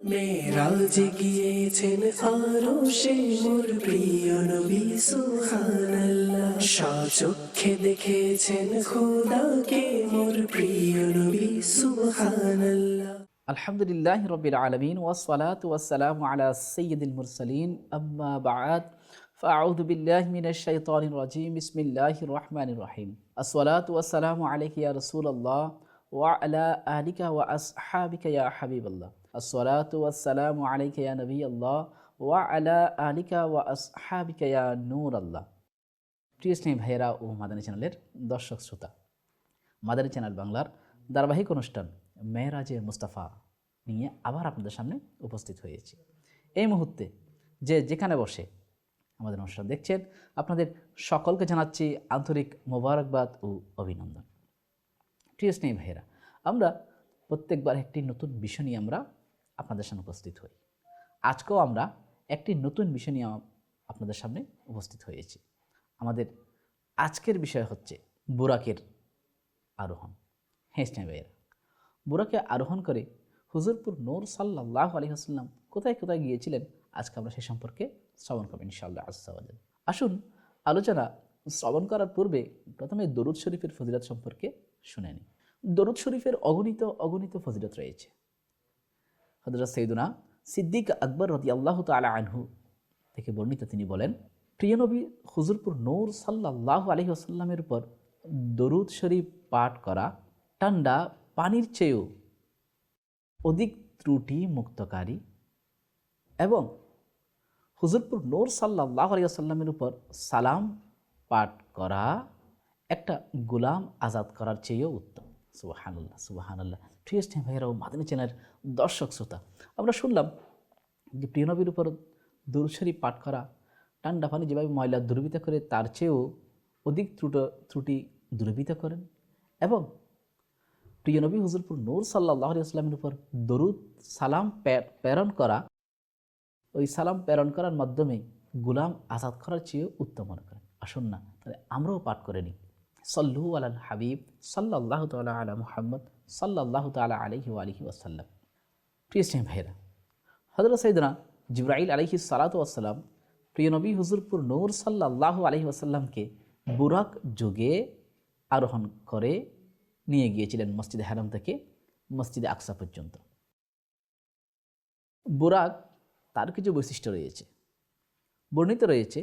মেরাজে গিয়েছেন আরো সে মোর প্রিয় নবী সুবহানাল্লাহ সচক্ষে দেখেছেন খোদাকে মোর প্রিয় নবী সুবহানাল্লাহ আলহামদুলিল্লাহ রবিল আলমিন ওয়াসলাত ওয়াসালাম আলা সৈয়দুল মুরসালিন আম্মা বাদ فأعوذ بالله من الشيطان الرجيم بسم الله الرحمن الرحيم الصلاة والسلام عليك يا رسول الله وعلى أهلك وأصحابك يا حبيب الله আসসালাতু আসসালামু আলাইকা ইয়া নবী আল্লাহ ওয়া আলা আলিকা ওয়া আসহাবিকা ইয়া আল্লাহ প্রিয় স্নেহী ভাইয়েরা ও মাদানী চ্যানেলের দর্শক শ্রোতা মাদারী চ্যানেল বাংলার ধারাবাহিক অনুষ্ঠান মেয়েরাজে মুস্তাফা নিয়ে আবার আপনাদের সামনে উপস্থিত হয়েছি। এই মুহূর্তে যে যেখানে বসে আমাদের অনুষ্ঠান দেখছেন, আপনাদের সকলকে জানাচ্ছি আন্তরিক মোবারকবাদ ও অভিনন্দন। প্রিয় স্নেহী ভাইয়েরা, আমরা প্রত্যেকবার একটি নতুন বিষয় নিয়ে আমরা আপনাদের সামনে উপস্থিত হই। আজকেও আমরা একটি নতুন বিষয় নিয়ে আপনাদের সামনে উপস্থিত হয়েছি। আমাদের আজকের বিষয় হচ্ছে বুরাকের আরোহণ। হ্যাঁ ভাইয়েরা, বুরাকে আরোহণ করে হুজুরপুর নূর সাল্লাহ আলী হাসলাম কোথায় কোথায় গিয়েছিলেন, আজকে আমরা সে সম্পর্কে শ্রবণ করব ইনশাআল্লাহ আসাদ আসুন, আলোচনা শ্রবণ করার পূর্বে প্রথমে দরুদ শরীফের ফজিলত সম্পর্কে শুনে নিই। দরুদ শরীফের অগণিত অগণিত ফজিলত রয়েছে। হজরত সৈদুনা সিদ্দিক আকবর রতি আল্লাহ তালা আনহু থেকে বর্ণিত তিনি বলেন, প্রিয় নবী, হুজুরপুর নূর সাল্লাহ আলহি আসাল্লামের উপর দরুদ শরীফ পাঠ করা ঠান্ডা পানির চেয়েও অধিক ত্রুটি মুক্তকারী এবং হুজুরপুর নূর সাল্লাহ আলিয়াল্লামের উপর সালাম পাঠ করা একটা গুলাম আজাদ করার চেয়েও উত্তম। সুবাহানুল্লাহ সুবাহানুল্লাহ। প্রিয় স্নেহ ভাইয়েরাও মাদিনী চ্যানেলের দর্শক শ্রোতা। আমরা শুনলাম যে প্রিয় নবীর উপর দুরশরী পাঠ করা, ঠান্ডা পানি যেভাবে ময়লা দুর্বৃত করে তার চেয়েও অধিক ত্রুট, ত্রুটি দুর্বৃত করেন এবং প্রিয় নবী হুজুরপুর নূর সাল্লাহ আসলামের উপর দরুদ, সালাম প্রেরণ করা, ওই সালাম প্রেরণ করার মাধ্যমে গুলাম আজাদ করার চেয়েও উত্তম মনে করেন। আসুন না, তাহলে আমরাও পাঠ করে নিই। সল্লু আল হাবিব সাল্লাহ তালা আলা মুহাম্মদ। সাল্লাহ তালা আলহি আলহি ওয়াসাল্লাম। প্রিয় স্নেহ ভাইরা হজরত সৈদনা জিব্রাইল আলহি সালাত ওয়াসাল্লাম প্রিয় নবী হুজুরপুর নূর সাল্লাহ আলহি ওয়াসাল্লামকে বুরাক যুগে আরোহণ করে নিয়ে গিয়েছিলেন মসজিদে হারাম থেকে মসজিদে আকসা পর্যন্ত। বুরাক তার কিছু বৈশিষ্ট্য রয়েছে। বর্ণিত রয়েছে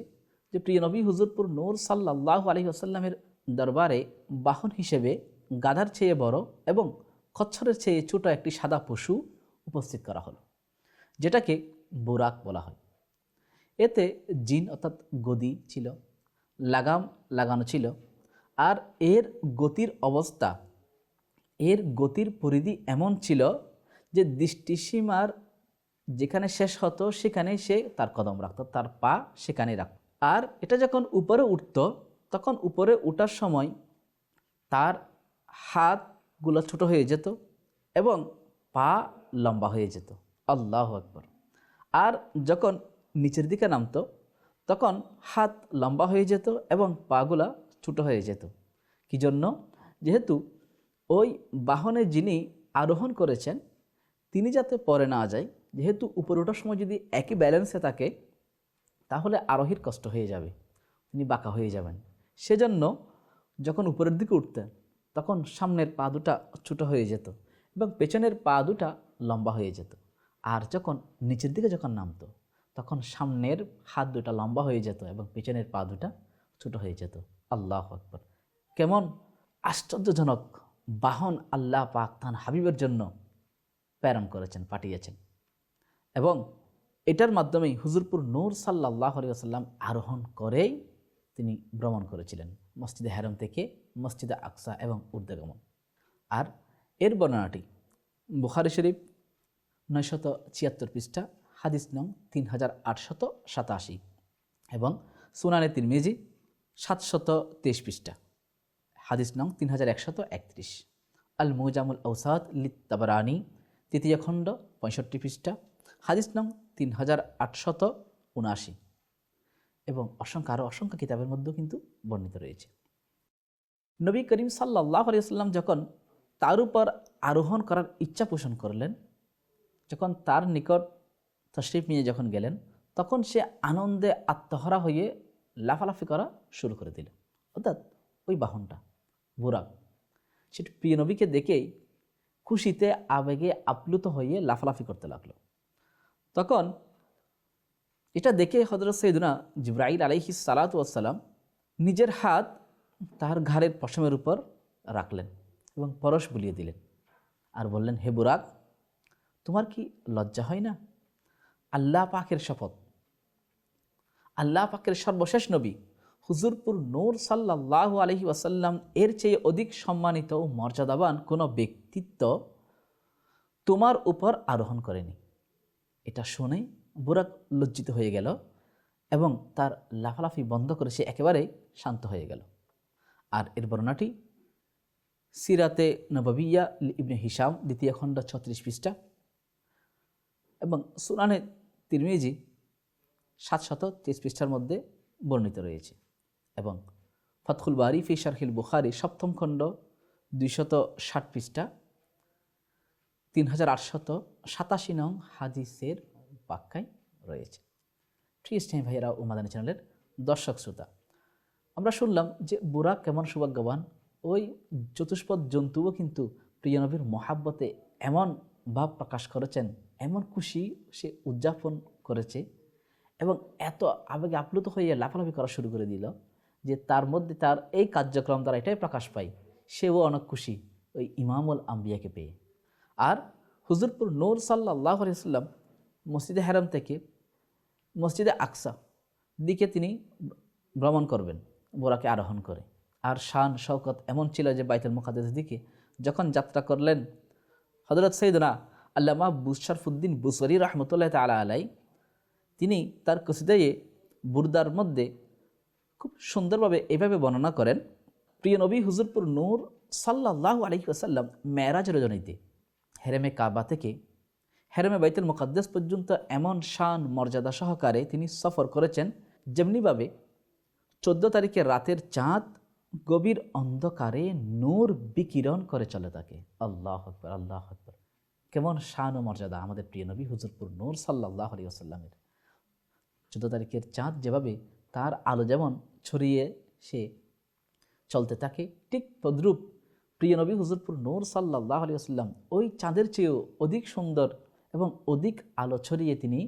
যে প্রিয় নবী হুজুরপুর নূর সাল্লাহ আলহি আসাল্লামের দরবারে বাহন হিসেবে গাধার চেয়ে বড় এবং খচ্ছরের চেয়ে ছোট একটি সাদা পশু উপস্থিত করা হলো, যেটাকে বোরাক বলা হয়। এতে জিন অর্থাৎ গদি ছিল, লাগাম লাগানো ছিল, আর এর গতির অবস্থা, এর গতির পরিধি এমন ছিল যে দৃষ্টিসীমার যেখানে শেষ হতো সেখানে সে তার কদম রাখত, তার পা সেখানে রাখত। আর এটা যখন উপরে উঠত, তখন উপরে ওঠার সময় তার হাতগুলো ছোট হয়ে যেত এবং পা লম্বা হয়ে যেত। আল্লাহ আকবর। আর যখন নিচের দিকে নামতো, তখন হাত লম্বা হয়ে যেত এবং পাগুলা ছোটো হয়ে যেত। কি জন্য যেহেতু ওই বাহনে যিনি আরোহণ করেছেন, তিনি যাতে পরে না যায়, যেহেতু উপরে ওঠার সময় যদি একই ব্যালেন্সে থাকে, তাহলে আরোহীর কষ্ট হয়ে যাবে, তিনি বাঁকা হয়ে যাবেন। সেজন্য যখন উপরের দিকে উঠতেন তখন সামনের পা দুটা ছোটো হয়ে যেত এবং পেছনের পা দুটা লম্বা হয়ে যেত। আর যখন নিচের দিকে যখন নামতো, তখন সামনের হাত দুটা লম্বা হয়ে যেত এবং পেছনের পা দুটা ছোটো হয়ে যেত। আল্লাহ আকবর। কেমন? আশ্চর্যজনক বাহন আল্লাহ পাক তান হাবিবের জন্য প্রেরণ করেছেন, পাঠিয়েছেন। এবং এটার মাধ্যমেই হুজুরপুর নূর সাল্লাহ আলিয়াল্লাম আরোহণ করেই তিনি ভ্রমণ করেছিলেন মসজিদে হ্যারম থেকে মসজিদে আকসা এবং উর্দাগমন আর এর বর্ণনাটি বুখারি শরীফ নয়শত ছিয়াত্তর পৃষ্ঠা, হাদিস নং তিন হাজার আটশত সাতাশি এবং সুনানে তিরমিজি সাতশত তেইশ পৃষ্ঠা, হাদিস নং তিন হাজার একশত একত্রিশ। আল মুজামুল ঔসাদ লিত্তাবরানি, তৃতীয় খণ্ড পঁয়ষট্টি পৃষ্ঠা, হাদিস নং তিন হাজার আটশত উনআশি। এবং অসংখ্য আরও অসংখ্য কিতাবের মধ্যেও কিন্তু বর্ণিত রয়েছে। নবী করিম সাল্লাহ আলিয়াল্লাম যখন তার উপর আরোহণ করার ইচ্ছা পোষণ করলেন, যখন তার নিকট তশরিফ নিয়ে যখন গেলেন, তখন সে আনন্দে আত্মহরা হয়ে লাফালাফি করা শুরু করে দিল অর্থাৎ ওই বাহনটা বুরাক সেটি প্রিয় নবীকে দেখেই খুশিতে, আবেগে আপ্লুত হয়ে লাফালাফি করতে লাগল। তখন এটা দেখে হজরত সৈদুনা জিব্রাইল আলাইহি সালাতু আসসালাম নিজের হাত তার ঘাড়ের পশমের উপর রাখলেন এবং পরশ বুলিয়ে দিলেন আর বললেন, হে বুরাক, তোমার কি লজ্জা হয় না? আল্লাহ পাকের শপথ। আল্লাহ পাকের সর্বশেষ নবী হুজুরপুর নূর সাল্লাহ আলহি ওয়াসাল্লাম এর চেয়ে অধিক সম্মানিত ও মর্যাদাবান কোনো ব্যক্তিত্ব তোমার উপর আরোহণ করেনি। এটা শুনে বুরাক লজ্জিত হয়ে গেল এবং তার লাফালাফি বন্ধ করে সে একেবারেই শান্ত হয়ে গেল। আর এর বর্ণনাটি, সিরাতে নবাবিয়া ইবনে হিসাম দ্বিতীয় খণ্ড ছত্রিশ পৃষ্ঠা এবং সুনানে তিরমিজি সাতশত তেইশ পৃষ্ঠার মধ্যে বর্ণিত রয়েছে এবং ফতহুল বারি ফি শারহিল বুখারি সপ্তম খণ্ড দুইশত ষাট পৃষ্ঠা তিন হাজার আটশত সাতাশি নং হাদিসের বাক্যায় রয়েছে। প্রিয় ইসলামী ভাইয়েরা ও চ্যানেলের দর্শক শ্রোতা, আমরা শুনলাম যে বুড়া কেমন সৌভাগ্যবান, ওই চতুষ্পদ জন্তুও কিন্তু প্রিয় নবীর মহাব্বতে এমন ভাব প্রকাশ করেছেন, এমন খুশি সে উদযাপন করেছে এবং এত আবেগে আপ্লুত হয়ে লাফালাফি করা শুরু করে দিল যে তার মধ্যে তার এই কার্যক্রম দ্বারা এটাই প্রকাশ পায়, সেও অনেক খুশি ওই ইমামুল আম্বিয়াকে পেয়ে। আর হুজুরপুর নূর সাল্লাহ আলিয়াল্লাম মসজিদে হেরাম থেকে মসজিদে আকসা দিকে তিনি ভ্রমণ করবেন, বোরাকে আরোহণ করে। আর শান, শওকত এমন ছিল যে বাইতুল মুকাদ্দেস দিকে যখন যাত্রা করলেন হজরত সৈদনা আল্লামা বুশারফুদ্দিন বুসরি রহমতুল্লাহ তালা আলাই তিনি তার কসিদায়ে বুরদার মধ্যে খুব সুন্দরভাবে এভাবে বর্ণনা করেন, প্রিয় নবী, হুজুরপুর নূর সাল্লাহ আলহি আসাল্লাম মেরাজ রজনীতে, হেরেমে কাবা থেকে হেরেমে বাইতুল মুকাদ্দেস পর্যন্ত এমন শান মর্যাদা সহকারে তিনি সফর করেছেন, যেমনিভাবে চোদ্দ তারিখে রাতের চাঁদ গভীর অন্ধকারে নূর বিকিরণ করে চলে থাকে আল্লাহ আকবর আল্লাহ আকবর। কেমন শান ও মর্যাদা আমাদের প্রিয় নবী হুজুরপুর নূর সাল্লাহ আলী চোদ্দ তারিখের চাঁদ যেভাবে তার আলো যেমন ছড়িয়ে সে চলতে থাকে, ঠিক তদ্রূপ প্রিয় নবী হুজুরপুর নূর সাল্লাহ আলী ওই চাঁদের চেয়েও অধিক সুন্দর এবং অধিক আলো ছড়িয়ে তিনি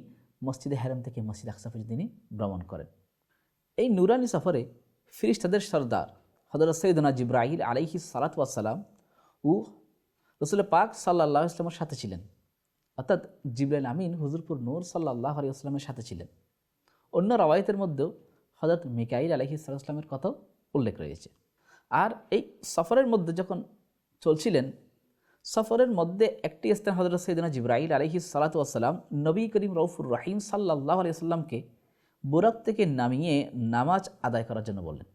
মসজিদে হেরাম থেকে মসজিদ আকসা পর্যন্ত তিনি ভ্রমণ করেন। এই নুরানি সফরে ফিরিস্তাদের সর্দার হজরত সৈদনা জিব্রাহিল আলাইহি সালাত ওয়াসালাম ও রসুল পাক সাল্লাহ ইসলামের সাথে ছিলেন। অর্থাৎ জিব্রাইল আমিন হুজুরপুর নূর সাল্লাহ আলী আসলামের সাথে ছিলেন। অন্য রওয়ায়তের মধ্যেও হজরত মিকাইল আলহি সাল্লামের কথাও উল্লেখ রয়েছে। আর এই সফরের মধ্যে যখন চলছিলেন সফরের মধ্যে একটি স্থান হজরত সৈদিনা জিব্রাইল আলহি সালাতু আসসালাম নবী করিম রৌফুর রাহিম সাল্লাহ আলি সাল্লামকে বুরাক থেকে নামিয়ে নামাজ আদায় করার জন্য বললেন।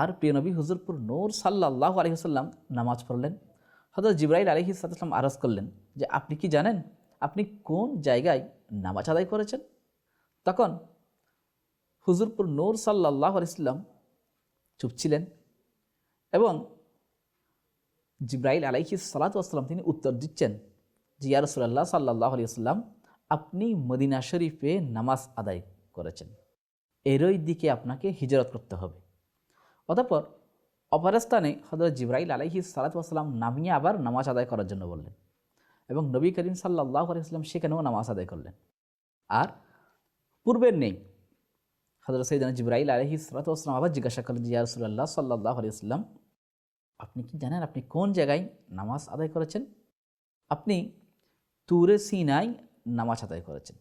আর প্রিয় নবী হুজুরপুর নূর সাল্লাহ আলহিহাল্লাম নামাজ পড়লেন। হজরত জিব্রাইল আলহি সাল্লাম আরজ করলেন যে, আপনি কি জানেন আপনি কোন জায়গায় নামাজ আদায় করেছেন? তখন হুজুরপুর নূর সাল্লাহ আলিয়াল্লাম চুপ ছিলেন এবং জিব্রাইল আলাইহি সালাতাম তিনি উত্তর দিচ্ছেন যে, ইয়া রসুল্লাহ সাল্লাহ আলিয়াল্লাম আপনি মদিনা শরীফে নামাজ আদায় করেছেন। এরই দিকে আপনাকে হিজরত করতে হবে। অতঃপর অপরস্থানে হজরত জিব্রাইল আলাইহি সালাতাম নামিয়ে আবার নামাজ আদায় করার জন্য বললেন এবং নবী করিম সাল্লাহ আলাইসলাম সেখানেও নামাজ আদায় করলেন। আর পূর্বের নেই। হজরত সৈদান জিব্রাইল আলহি সালাতাম আবার জিজ্ঞাসা করলেন জিয়া রসুল্লাহ সাল্লাহ আলিয়াল্লাম আপনি কি জানেন আপনি কোন জায়গায় নামাজ আদায় করেছেন? আপনি তুরে সিনাই নামাজ আদায় করেছেন।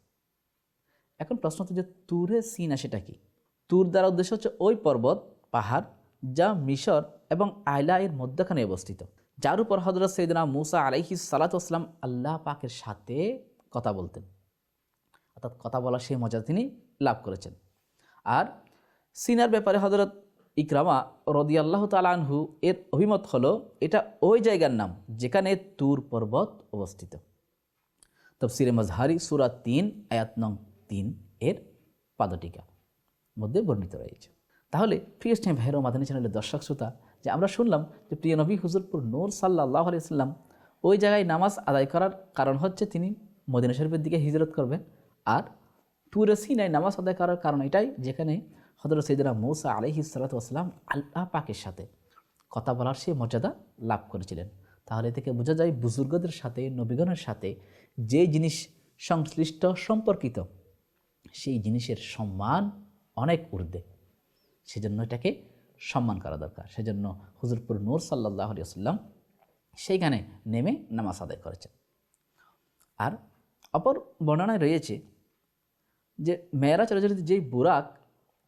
এখন প্রশ্ন হচ্ছে যে তুরে সিনা সেটা কি? তুর দ্বারা উদ্দেশ্য হচ্ছে ওই পর্বত, পাহাড় যা মিশর এবং আয়লা এর মধ্যখানে অবস্থিত। যার উপর হজরত সৈদনা মুসা আলাইহি সালাতাম আল্লাহ পাকের সাথে কথা বলতেন। অর্থাৎ কথা বলার সেই মজা তিনি লাভ করেছেন। আর সিনার ব্যাপারে হজরত ইকরামা রদিয়াল্লাহ তালানহু এর অভিমত হলো, এটা ওই জায়গার নাম যেখানে তুর পর্বত অবস্থিত। তফসিরে মজহারি সুরা তিন, আয়াত নং তিন এর পাদটিকা মধ্যে বর্ণিত রয়েছে। তাহলে প্রিয় স্নেহ ভাইর মাদানী চ্যানেলের দর্শক শ্রোতা, যে আমরা শুনলাম যে প্রিয় নবী হুজুরপুর নূর সাল্লাহ আলিয়াল্লাম ওই জায়গায় নামাজ আদায় করার কারণ হচ্ছে তিনি মদিনা শরীফের দিকে হিজরত করবেন আর তুরে সিনাই নামাজ আদায় করার কারণ এটাই যেখানে হজরত সৈদিনা মৌসা আলহি সালাতাম আল্লাহ পাকের সাথে কথা বলার সে মর্যাদা লাভ করেছিলেন। তাহলে থেকে বোঝা যায় বুজুর্গদের সাথে, নবীগণের সাথে যে জিনিস সংশ্লিষ্ট, সম্পর্কিত, সেই জিনিসের সম্মান অনেক ঊর্ধ্বে। সেজন্য এটাকে সম্মান করা দরকার। সেজন্য হুজুরপুর নূর সাল্লাহ আলিয়াল্লাম সেইখানে নেমে নামাজ আদায় করেছেন। আর অপর বর্ণনায় রয়েছে যে মেয়েরা চলাচলিত যেই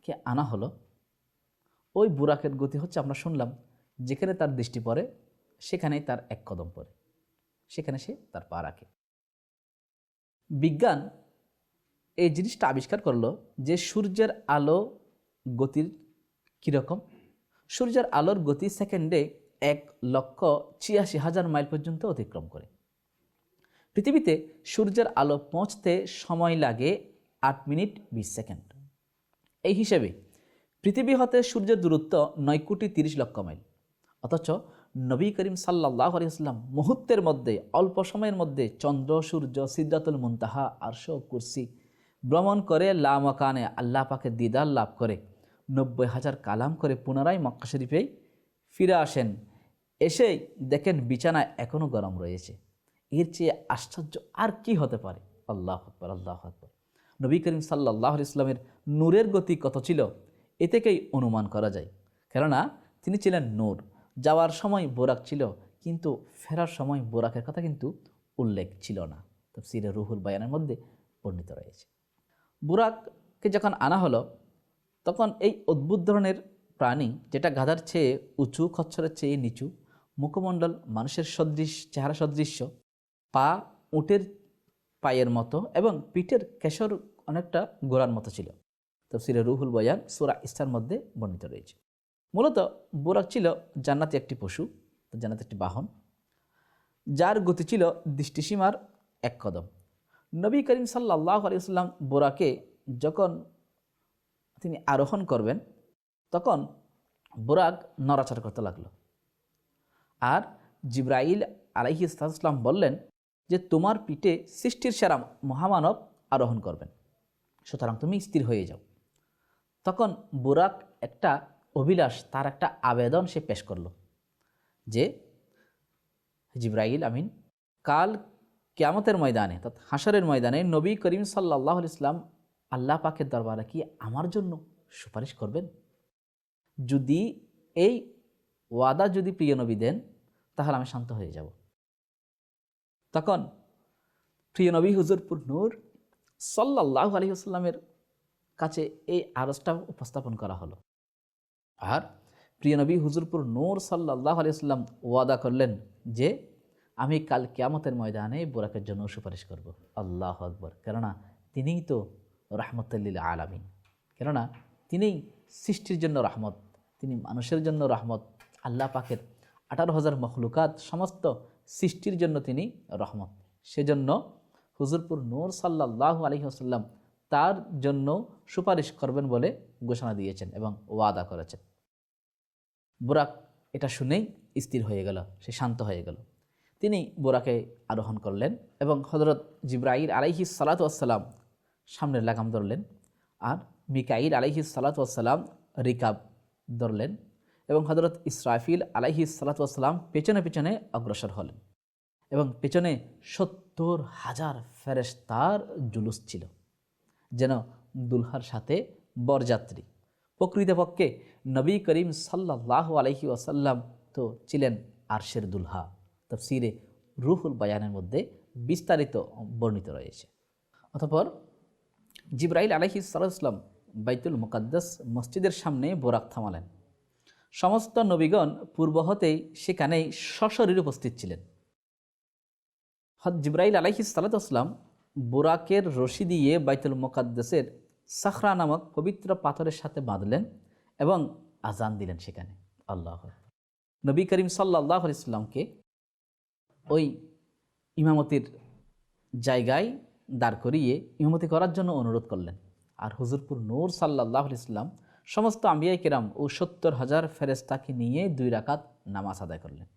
বুরাককে আনা হলো, ওই বুরাকের গতি হচ্ছে আমরা শুনলাম, যেখানে তার দৃষ্টি পড়ে, সেখানেই তার এক কদম পড়ে, সেখানে সে তার পা রাখে। বিজ্ঞান এই জিনিসটা আবিষ্কার করল যে সূর্যের আলো গতির কীরকম সূর্যের আলোর গতি সেকেন্ডে এক লক্ষ ছিয়াশি হাজার মাইল পর্যন্ত অতিক্রম করে। পৃথিবীতে সূর্যের আলো পৌঁছতে সময় লাগে আট মিনিট বিশ সেকেন্ড। এই হিসেবে পৃথিবী হতে সূর্যের দূরত্ব নয় কোটি তিরিশ লক্ষ মাইল। অথচ নবী করিম সাল্লাহ আলিয়াল্লাম মুহূর্তের মধ্যে, অল্প সময়ের মধ্যে চন্দ্র, সূর্য সিদ্ধাতুল মুনতাহা, আরশ কুরসি ভ্রমণ করে লামাকানে আল্লাহ পাকে দিদার লাভ করে, নব্বই হাজার কালাম করে পুনরায় মক্কা শরীফেই ফিরে আসেন। এসেই দেখেন বিছানায় এখনও গরম রয়েছে। এর চেয়ে আশ্চর্য আর কি হতে পারে? আল্লাহ আকবর আল্লাহ আকবর। নবী করিম সাল্লাহ ইসলামের নূরের গতি কত ছিল? এ থেকেই অনুমান করা যায়। কেননা, তিনি ছিলেন নূর। যাওয়ার সময় বোরাক ছিল, কিন্তু ফেরার সময় বোরাকের কথা কিন্তু উল্লেখ ছিল না। তো সিরে রুহুল বায়ানের মধ্যে বর্ণিত রয়েছে। বুরাককে যখন আনা হলো, তখন এই অদ্ভুত ধরনের প্রাণী, যেটা গাধার চেয়ে উঁচু, খচ্ছরের চেয়ে নিচু, মুখমণ্ডল, মানুষের সদৃশ, চেহারা সদৃশ্য, পা, উটের পায়ের মতো এবং পিঠের কেশর অনেকটা গোড়ার মতো ছিল। তফসিরে রুহুল বয়ান সুরা ইস্তার মধ্যে বর্ণিত রয়েছে। মূলত বোরাক ছিল জান্নাতি একটি পশু, জান্নাতি একটি বাহন, যার গতি ছিল দৃষ্টিসীমার এক কদম। নবী করিম সাল্লাহ আলিয়াল্লাম বোরাকে যখন তিনি আরোহণ করবেন, তখন বোরাক নড়াচড়া করতে লাগল। আর জিব্রাইল আলাইহি ইসলাম বললেন যে, তোমার পিঠে সৃষ্টির সেরা মহামানব আরোহণ করবেন। সুতরাং তুমি স্থির হয়ে যাও। তখন বুরাক একটা অভিলাষ, তার একটা আবেদন সে পেশ করল যে, জিব্রাইল আমিন, কাল কেয়ামতের ময়দানে, অর্থাৎ হাসরের ময়দানে নবী করিম সাল্লাহ ইসলাম আল্লাহ পাকের দরবারে কি আমার জন্য সুপারিশ করবেন? যদি এই ওয়াদা যদি প্রিয় নবী দেন, তাহলে আমি শান্ত হয়ে যাব। তখন প্রিয় নবী হুজুরপুর নূর সাল্লাহ আলী আসলামের কাছে এই আরজটা উপস্থাপন করা হলো। আর প্রিয় নবী, হুজুরপুর নূর সাল্লাহ আলী আসলাম ওয়াদা করলেন যে, আমি কাল কেয়ামতের ময়দানে বোরাকের জন্য সুপারিশ করব। আল্লাহ আকবর। কেননা তিনিই তো রহমতুল্লিল আলামিন। কেননা তিনিই সৃষ্টির জন্য রহমত, তিনি মানুষের জন্য রহমত, আল্লাহ পাকের আঠারো হাজার মখলুকাত সমস্ত সৃষ্টির জন্য তিনি রহমত। সেজন্য হুজুরপুর নূর সাল্লাহ আলহিহাসাল্লাম তার জন্য সুপারিশ করবেন বলে ঘোষণা দিয়েছেন এবং ওয়াদা করেছেন। বোরাক এটা শুনেই স্থির হয়ে গেল, সে শান্ত হয়ে গেল। তিনি বোরাকে আরোহণ করলেন এবং হজরত জিব্রাইল আলাইহি সালাতাম সামনের লাগাম ধরলেন আর মিকাইল আলাইহি সালাতাম রিকাব ধরলেন এবং হজরত ইসরাফিল আলাইহি সালাতাম পেছনে পেছনে অগ্রসর হলেন এবং পেছনে সত্তর হাজার ফেরেস্তার জুলুস ছিল। যেন দুলহার সাথে বরযাত্রী। প্রকৃতপক্ষে নবী করিম সাল্লাহ আলহি ওয়াসাল্লাম তো ছিলেন আরশের দুলহা। তফসিরে রুহুল বায়ানের মধ্যে বিস্তারিত বর্ণিত রয়েছে। অতপর জিব্রাইল আলহি সাল্লাম বাইতুল মুকাদ্দাস মসজিদের সামনে বোরাক থামালেন। সমস্ত নবীগণ পূর্ব হতেই সেখানেই সশরীর উপস্থিত ছিলেন। হদ জিব্রাইল আলাইহি সালাতাম বোরাকের রশি দিয়ে বাইতুল মোকাদ্দেসের সাখরা নামক পবিত্র পাথরের সাথে বাঁধলেন এবং আজান দিলেন সেখানে। আল্লাহ নবী করিম সাল্লাহ ইসলামকে ওই ইমামতির জায়গায় দাঁড় করিয়ে ইমামতি করার জন্য অনুরোধ করলেন। আর হুজুরপুর নূর সাল্লাহ ইসলাম সমস্ত আম্বিয়াই কেরাম ও সত্তর হাজার ফেরেস্তাকে নিয়ে দুই রাকাত নামাজ আদায় করলেন।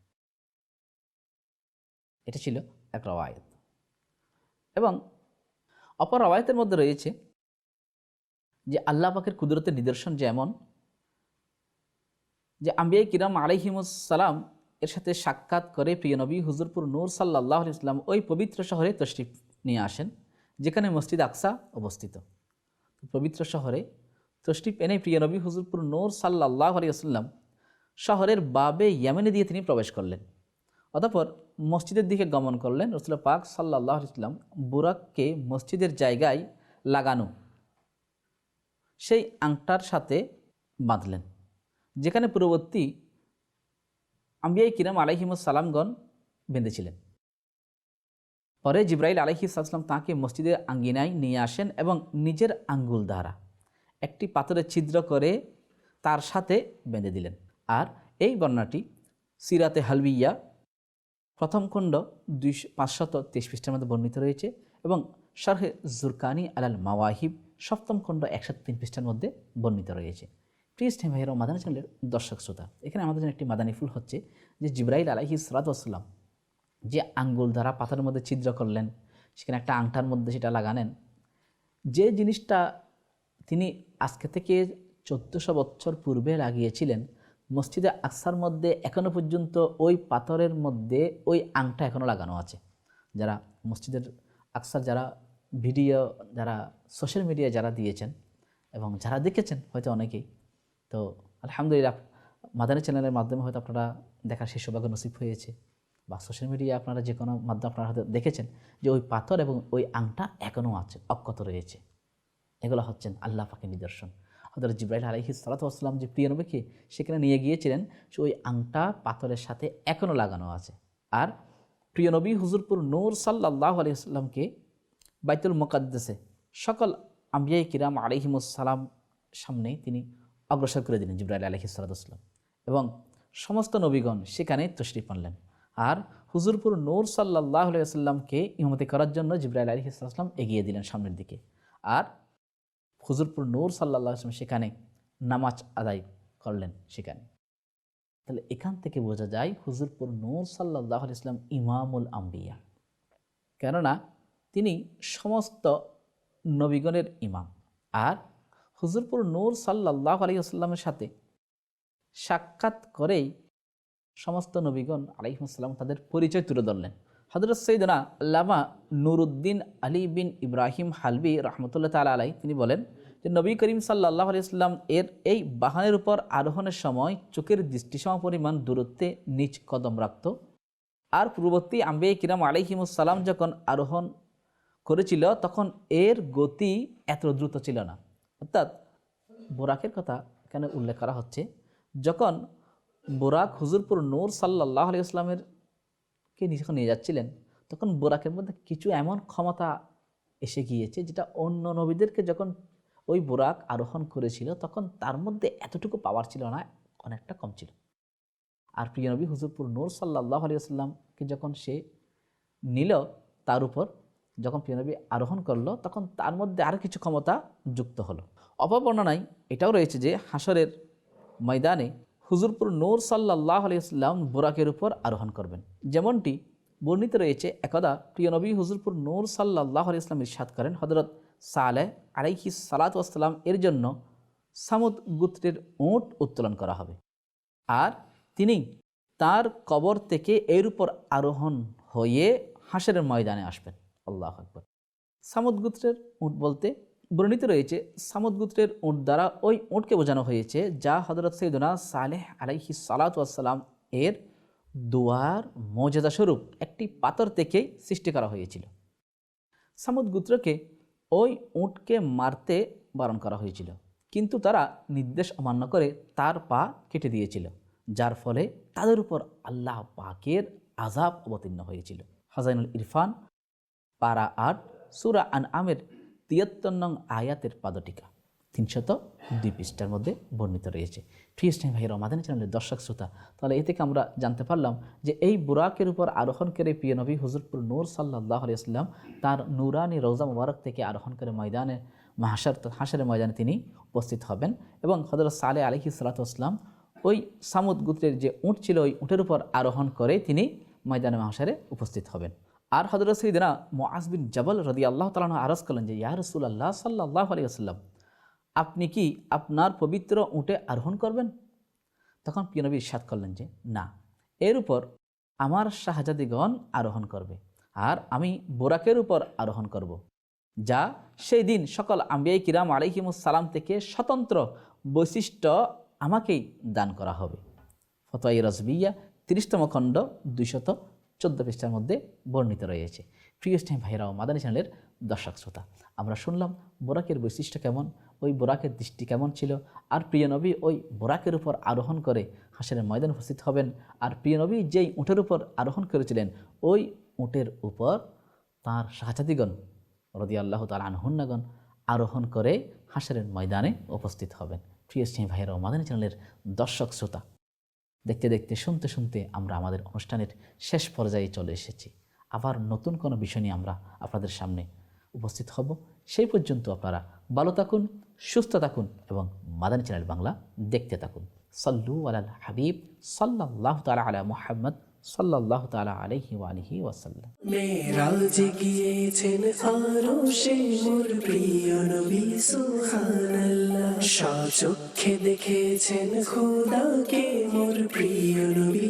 এটা ছিল এক রওয়ায়ত। এবং অপর রবায়তের মধ্যে রয়েছে যে আল্লাহ পাকের কুদরতের নিদর্শন যেমন, যে আম্বিয়া কিরাম আলহিমুসালাম এর সাথে সাক্ষাৎ করে প্রিয় নবী হুজুরপুর নূর সাল্লাহ ইসলাম ওই পবিত্র শহরে তশরিফ নিয়ে আসেন, যেখানে মসজিদ আকসা অবস্থিত। পবিত্র শহরে তশরিফ এনে প্রিয় নবী হুজুরপুর নূর সাল্লাহ আলিয়াল্লাম শহরের বাবে ইয়ামেনে দিয়ে তিনি প্রবেশ করলেন। অতঃপর মসজিদের দিকে গমন করলেন রসুল্লাহ পাক সাল্লাহ ইসলাম বুরাককে মসজিদের জায়গায় লাগানো। সেই আংটার সাথে বাঁধলেন, যেখানে পূর্ববর্তী আম্বিয়াই কিরাম আলাইহিমুস সালামগণ বেঁধেছিলেন। পরে জিব্রাইল আলহি সাল্লাম তাঁকে মসজিদের আঙ্গিনায় নিয়ে আসেন এবং নিজের আঙ্গুল দ্বারা একটি পাথরের ছিদ্র করে তার সাথে বেঁধে দিলেন। আর এই বর্ণনাটি সিরাতে হালবিয়া প্রথম খণ্ড দুইশো, পাঁচশত তেইশ পৃষ্ঠার মধ্যে বর্ণিত রয়েছে এবং শারহে জুরকানি আলাল মাওয়াহিব সপ্তম খণ্ড একশো তিন পৃষ্ঠার মধ্যে বর্ণিত রয়েছে। প্রিয় স্টেম ভাইয়ের মাদানী চ্যানেলের দর্শক শ্রোতা, এখানে আমাদের জন্য একটি মাদানী ফুল হচ্ছে যে জিব্রাইল আলাহি সালাতাম যে আঙ্গুল দ্বারা পাথরের মধ্যে ছিদ্র করলেন, সেখানে একটা আংটার মধ্যে সেটা লাগানেন যে জিনিসটা তিনি আজকে থেকে চোদ্দোশো বছর পূর্বে লাগিয়েছিলেন মসজিদে আকসার মধ্যে এখনও পর্যন্ত ওই পাথরের মধ্যে ওই আংটা এখনও লাগানো আছে। যারা মসজিদের আকসার যারা ভিডিও, যারা সোশ্যাল মিডিয়ায় যারা দিয়েছেন এবং যারা দেখেছেন হয়তো অনেকেই, তো আলহামদুলিল্লাহ মাদানী চ্যানেলের মাধ্যমে হয়তো আপনারা দেখার সেই সৌভাগ্য নসিব হয়েছে বা সোশ্যাল মিডিয়া আপনারা যে কোনো মাধ্যমে আপনারা হয়তো দেখেছেন যে ওই পাথর এবং ওই আংটা এখনও আছে, অক্ষত রয়েছে। এগুলো হচ্ছেন আল্লাহ পাকের নিদর্শন। হজরত জিব্রাইল আলহি সালাতাম যে প্রিয় নবীকে সেখানে নিয়ে গিয়েছিলেন, সে ওই আংটা পাথরের সাথে এখনও লাগানো আছে। আর প্রিয় নবী হুজুরপুর নূর সাল্লাহ আলহিহাল্লামকে বাইতুল মোকাদ্দেসে সকল আম্বিয়াই কিরাম আলহিমুসালাম সামনে তিনি অগ্রসর করে দিলেন জিব্রাইল আলহি সালাতাম এবং সমস্ত নবীগণ সেখানে তশরিফ আনলেন। আর হুজুরপুর নূর সাল্লাহ আলাইসাল্লামকে ইমতি করার জন্য জিব্রাইল আলহি এগিয়ে দিলেন সামনের দিকে। আর হুজুরপুর নূর সাল্লাহ আসলাম সেখানে নামাজ আদায় করলেন সেখানে। তাহলে এখান থেকে বোঝা যায় হুজুরপুর নূর সাল্লাহ ইসলাম ইমামুল আম্বিয়া। কেননা তিনি সমস্ত নবীগণের ইমাম। আর হুজুরপুর নূর সাল্লাহ আলিয়াস্লামের সাথে সাক্ষাৎ করেই সমস্ত নবীগণ আলাইহিমসাল্লাম তাদের পরিচয় তুলে ধরলেন। হজরত সৈদনা আল্লামা নুরুদ্দিন আলী বিন ইব্রাহিম হালবি রহমতুল্লাহ তালা আলাই তিনি বলেন যে নবী করিম সাল্লাহ আলিয়াল্লাম এর এই বাহনের উপর আরোহণের সময় চোখের দৃষ্টিসম পরিমাণ দূরত্বে নিচ কদম রাখত আর পূর্ববর্তী আম্বে কিরাম আলিহিমুসাল্লাম যখন আরোহণ করেছিল, তখন এর গতি এত দ্রুত ছিল না। অর্থাৎ বোরাকের কথা এখানে উল্লেখ করা হচ্ছে, যখন বোরাক হুজুরপুর নূর সাল্লাহ আলিয়াস্লামের কে যখন নিয়ে যাচ্ছিলেন, তখন বোরাকের মধ্যে কিছু এমন ক্ষমতা এসে গিয়েছে, যেটা অন্য নবীদেরকে যখন ওই বোরাক আরোহণ করেছিল, তখন তার মধ্যে এতটুকু পাওয়ার ছিল না, অনেকটা কম ছিল। আর প্রিয় নবী হুজুরপুর নূর সাল্লাহ আলিয়াস্লামকে যখন সে নিল তার উপর, যখন প্রিয় নবী আরোহণ করল, তখন তার মধ্যে আরও কিছু ক্ষমতা যুক্ত হলো। অপবর্ণনায় এটাও রয়েছে যে হাসরের ময়দানে হুজুরপুর নূর সাল্লাহ আলিয়াল্লাম বোরাকের উপর আরোহণ করবেন। যেমনটি বর্ণিত রয়েছে, একদা প্রিয় নবী হুজুরপুর নূর সাল্লাহ আলিয়াল্লাম ইরশাদ করেন হজরত সালে আলাইহি সালাত আসসালাম এর জন্য সামুদ গুত্রের ওঁট উত্তোলন করা হবে। আর তিনি তার কবর থেকে এর উপর আরোহণ হয়ে হাসরের ময়দানে আসবেন। আল্লাহ আকবর। সামুদ গুত্রের উঁট বলতে বর্ণিত রয়েছে সামুদ্গুত্রের উঁট দ্বারা ওই উঁটকে বোঝানো হয়েছে যা হজরত সৈদনা সালেহ আলাইহি সালাতাম এর দুয়ার মর্যাদা স্বরূপ একটি পাথর থেকেই সৃষ্টি করা হয়েছিল। সামুদ্গুত্রকে ওই উঁটকে মারতে বারণ করা হয়েছিল। কিন্তু তারা নির্দেশ অমান্য করে তার পা কেটে দিয়েছিল, যার ফলে তাদের উপর আল্লাহ পাকের আজাব অবতীর্ণ হয়েছিল। হাজাইনুল ইরফান, পারা আট, সুরা আন আমের তিয়াত্তর নং আয়াতের পাদটিকা। তিনশত দুই পৃষ্ঠার মধ্যে বর্ণিত রয়েছে। ফ্রি ইসলাম ভাই রমাদানী চ্যানেলের দর্শক শ্রোতা, তাহলে এ থেকে আমরা জানতে পারলাম যে এই বুরাকের উপর আরোহণ করে প্রিয় নবী হুজুরপুর নূর সাল্লাহ আলিয়াল্লাম তার নুরানি রোজা মুবারক থেকে আরোহণ করে ময়দানে হাসার হাসারের ময়দানে তিনি উপস্থিত হবেন এবং হজরত সালে আলহি সালাতাম ওই সামুদ গুত্রের যে উঁট ছিল, ওই উঁটের উপর আরোহণ করে তিনি ময়দানে মহাসারে উপস্থিত হবেন। আর হজরত সৈদিনা মোয়াজ বিন জবল রদি আল্লাহ তালন আরজ করলেন যে, ইয়া রসুল আল্লাহ সাল্লাহ আলিয়াল্লাম আপনি কি আপনার পবিত্র উঁটে আরোহণ করবেন? তখন প্রিয়নবী সাত করলেন যে, না, এর উপর আমার শাহজাদিগণ আরোহণ করবে আর আমি বোরাকের উপর আরোহণ করব। যা সেই দিন সকল আম্বিয়াই কিরাম আলহিমুসালাম থেকে স্বতন্ত্র বৈশিষ্ট্য আমাকেই দান করা হবে। ফতোয়াই রসবিয়া তিরিশতম খণ্ড দুইশত চোদ্দ পৃষ্ঠার মধ্যে বর্ণিত রয়েছে। প্রিয় স্নেহ ভাইরা ও মাদানী চ্যানেলের দর্শক শ্রোতা, আমরা শুনলাম বোরাকের বৈশিষ্ট্য কেমন? ওই বোরাকের দৃষ্টি কেমন ছিল? আর প্রিয় নবী ওই বোরাকের উপর আরোহণ করে হাসের ময়দান উপস্থিত হবেন। আর প্রিয় নবী যেই উঁটের উপর আরোহণ করেছিলেন, ওই উঁটের উপর তাঁর শাহজাদিগণ রদি আল্লাহ তাল আনহুন্নাগণ আরোহণ করে হাসের ময়দানে উপস্থিত হবেন। প্রিয় স্নেহ ভাইয়ের মাদানী চ্যানেলের দর্শক শ্রোতা, দেখতে দেখতে, শুনতে শুনতে আমরা আমাদের অনুষ্ঠানের শেষ পর্যায়ে চলে এসেছি। আবার নতুন কোনো বিষয় নিয়ে আমরা আপনাদের সামনে উপস্থিত হব। সেই পর্যন্ত আপনারা ভালো থাকুন, সুস্থ থাকুন এবং মাদানী চ্যানেল বাংলা দেখতে থাকুন। সল্লু আলাল হাবিব সাল্লাহ তালা আলা মুহাম্মদ সাল্লাহ তালা আলহি আলহি ওয়াসাল্লাম। মেরাজে গিয়েছেন দেখেছেন খোদাকে মোর প্রিয় নবী